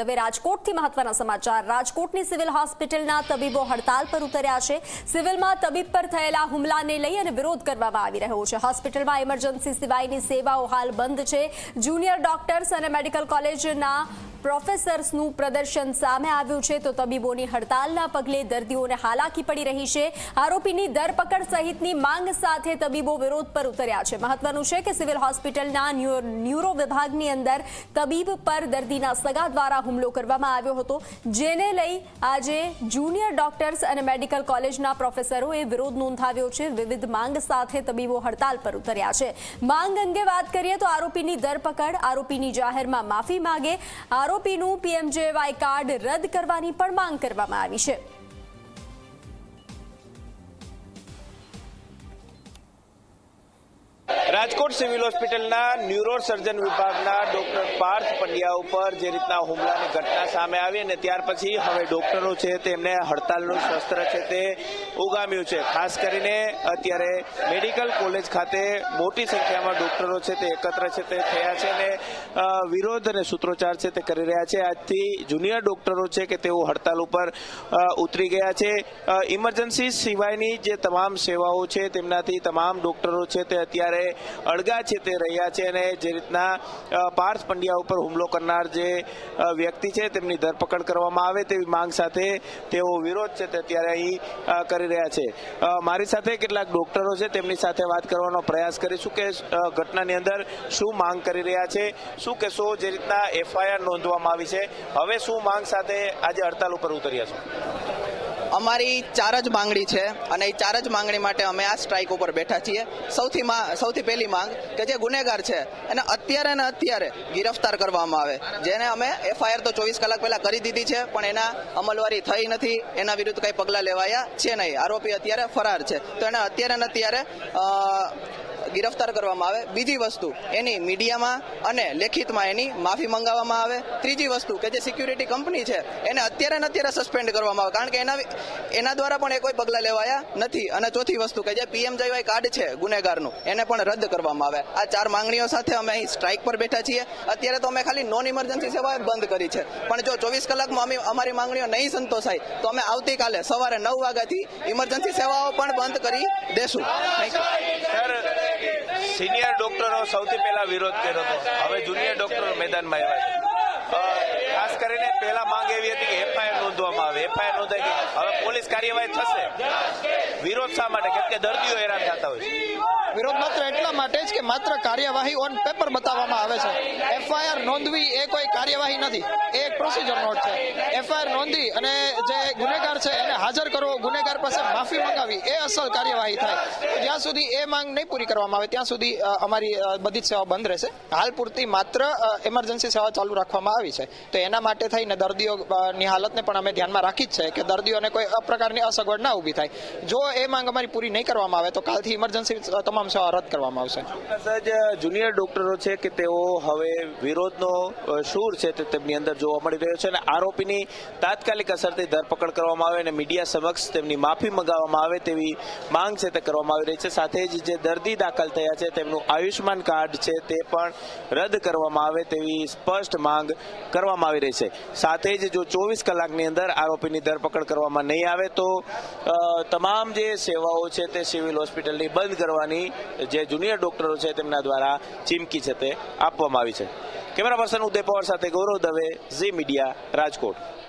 હવે રાજકોટથી મહત્વના સમાચાર. રાજકોટની સિવિલ હોસ્પિટલના તબીબો હડતાલ પર ઉતર્યા છે. સિવિલમાં તબીબ પર થયેલા હુમલાને લઈ અને વિરોધ કરવામાં આવી રહ્યો છે. હોસ્પિટલમાં ઇમરજન્સી સિવાયની સેવાઓ હાલ બંધ છે. જુનિયર ડોક્ટર્સ અને મેડિકલ કોલેજના પ્રોફેસર્સનું પ્રદર્શન સામે આવ્યું છે. તો તબીબોની હડતાલના પગલે દર્દીઓને હાલાકી પડી રહી છે. આરોપીની ધરપકડ સહિતની માંગ સાથે તબીબો વિરોધ પર ઉતર્યા છે. મહત્વનું છે કે સિવિલ હોસ્પિટલના ન્યુ- ન્યુરો વિભાગની અંદર તબીબ પર દર્દીના સગા દ્વારા હુમલો કરવામાં આવ્યો હતો, જેને લઈ આજે જુનિયર ડોક્ટર્સ અને મેડિકલ કોલેજના પ્રોફેસરોએ વિરોધ નોંધાવ્યો છે. વિવિધ માંગ સાથે તબીબો હડતાલ પર ઉતર્યા છે. માંગ અંગે વાત કરીએ તો આરોપીની ધરપકડ, આરોપીની જાહેરમાં માફી માંગે, આરોપીનું પીએમજેવાય કાર્ડ રદ કરવાની પણ માંગ કરવામાં આવી છે. રાજકોટ સિવિલ હોસ્પિટલના ન્યુરો સર્જન વિભાગના ડોક્ટર પાર્થ પંડ્યા ઉપર જે રીતના હુમલાની ઘટના સામે આવી અને ત્યાર પછી હવે ડોક્ટરો છે તેમને હડતાલનું શસ્ત્ર છે તે ઉગામ્યું છે. ખાસ કરીને અત્યારે મેડિકલ કોલેજ ખાતે મોટી સંખ્યામાં ડોક્ટરો છે તે એકત્ર છે તે થયા છે અને વિરોધ અને સૂત્રોચ્ચાર છે તે કરી રહ્યા છે. આજથી જુનિયર ડોક્ટરો છે કે તેઓ હડતાલ ઉપર ઉતરી ગયા છે. ઇમરજન્સી સિવાયની જે તમામ સેવાઓ છે તેમનાથી તમામ ડોક્ટરો છે તે અત્યારે અળગા છે તે રહ્યા છે અને જે રીતના પાર્થ પંડ્યા ઉપર હુમલો કરનાર જે વ્યક્તિ છે તેમની ધરપકડ કરવામાં આવે તેવી માંગ સાથે તેઓ વિરોધ છે તે અત્યારે અહીં કરી રહ્યા છે. મારી સાથે કેટલાક ડોક્ટરો છે તેમની સાથે વાત કરવાનો પ્રયાસ કરીશું કે ઘટનાની અંદર શું માંગ કરી રહ્યા છે, શું કહેશો જે રીતના એફઆઈઆર નોંધવામાં આવી છે. હવે શું માંગ સાથે આજે હડતાલ ઉપર ઉતર્યા છો? અમારી ચાર જ માંગણી છે અને એ ચાર જ માંગણી માટે અમે આ સ્ટ્રાઇક ઉપર બેઠા છીએ. સૌથી સૌથી પહેલી માંગ કે જે ગુનેગાર છે, એને અત્યારે ને અત્યારે ગિરફતાર કરવામાં આવે. જેને અમે એફઆઈઆર તો ચોવીસ કલાક પહેલા કરી દીધી છે, પણ એના અમલવારી થઈ નથી, એના વિરુદ્ધ કઈ પગલાં લેવાયા છે નહીં. આરોપી અત્યારે ફરાર છે. તો એને અત્યારે ને અત્યારે ગિરફતાર કરવામાં આવે. બીજી વસ્તુ એની મીડિયામાં અને લેખિતમાં એની માફી મંગાવવામાં આવે. ત્રીજી વસ્તુ કે જે સિક્યુરિટી કંપની છે એને અત્યારે ને અત્યારે સસ્પેન્ડ કરવામાં આવે. કારણ કે એના એના દ્વારા પણ એ કોઈ પગલાં લેવાયા નથી. અને ચોથી વસ્તુ કે જે પીએમ જયવાય કાર્ડ છે ગુનેગારનું એને પણ રદ કરવામાં આવે. આ ચાર માંગણીઓ સાથે અમે અહીં સ્ટ્રાઇક પર બેઠા છીએ. અત્યારે તો અમે ખાલી નોન ઇમરજન્સી સેવા બંધ કરી છે. પણ જો ચોવીસ કલાકમાં અમે અમારી માંગણીઓ નહીં સંતોષાય તો અમે આવતીકાલે સવારે નવ વાગ્યાથી ઇમરજન્સી સેવાઓ પણ બંધ કરી દેશું. સર સિનિયર ડોક્ટરો સૌથી પહેલા વિરોધ કર્યો હતો. હવે જુનિયર ડોક્ટરો મેદાનમાં આવ્યા છે. ખાસ કરીને પહેલા માંગ એવી હતી કે એફઆઈઆર નોંધવામાં આવે. એફઆઈઆર નોંધાય કે હવે પોલીસ કાર્યવાહી થશે. વિરોધ શા માટે? કેમ કે દર્દીઓ હેરાન થતા હોય છે. વિરોધ માત્ર એટલા માટે જ કે માત્ર કાર્યવાહી ઓન પેપર બતાવવામાં આવે છે. એફઆઈઆર નોંધવી એ કોઈ કાર્યવાહી નથી. એ એક પ્રોસિજર નોટ છે. એફઆઈઆર નોંધી અને જે ગુનેગાર છે એને હાજર કરવો ગુનેગાર પાસે માફી મંગાવી, એ અસલ કાર્યવાહી થાય. જ્યાં સુધી એ માંગ નહીં પૂરી કરવામાં આવે, ત્યાં સુધી અમારી બધી જ સેવા બંધ રહેશે. હાલ પૂરતી માત્ર એમરજન્સી સેવા ચાલુ રાખવામાં આવી છે. તો એના માટે થઈને દર્દીઓની હાલતને પણ અમે ધ્યાનમાં રાખી જ છે કે દર્દીઓને કોઈ પ્રકારની અસગવડ ના ઊભી થાય. જો એ માંગ અમારી પૂરી નહીં કરવામાં આવે, તો કાલથી ઇમરજન્સી તમામ સેવા રદ કરવામાં આવશે. જુનિયર ડોક્ટરો છે કે તેઓ હવે વિરોધનો સૂર છે તેમની અંદર જોવા મળી રહ્યો છે અને આરોપીની તાત્કાલિક અસરથી ધરપકડ કરવામાં આવે અને મીડિયા સમક્ષ તેમની માફી મંગાવવામાં આવે તેવી માંગ છે તે કરવામાં આવી રહી છે. સાથે જ જે દર્દી દાખલ થયા છે તેમનું આયુષ્યમાન કાર્ડ છે તે પણ રદ કરવામાં આવે તેવી સ્પષ્ટ માંગ કરવામાં આવી રહી છે. સાથે જ જો ચોવીસ કલાકની અંદર આરોપીની ધરપકડ કરવામાં નહીં આવે તો તમામ જે સેવાઓ છે તે સિવિલ હોસ્પિટલની બંધ કરવાની જે જુનિયર ડોક્ટરો છે તેમના દ્વારા ચીમકી છે તે આપવામાં આવી છે. કેમેરા પર્સન ઉદય પવાર સાથે ગૌરવ દવે, ઝી મીડિયા, રાજકોટ.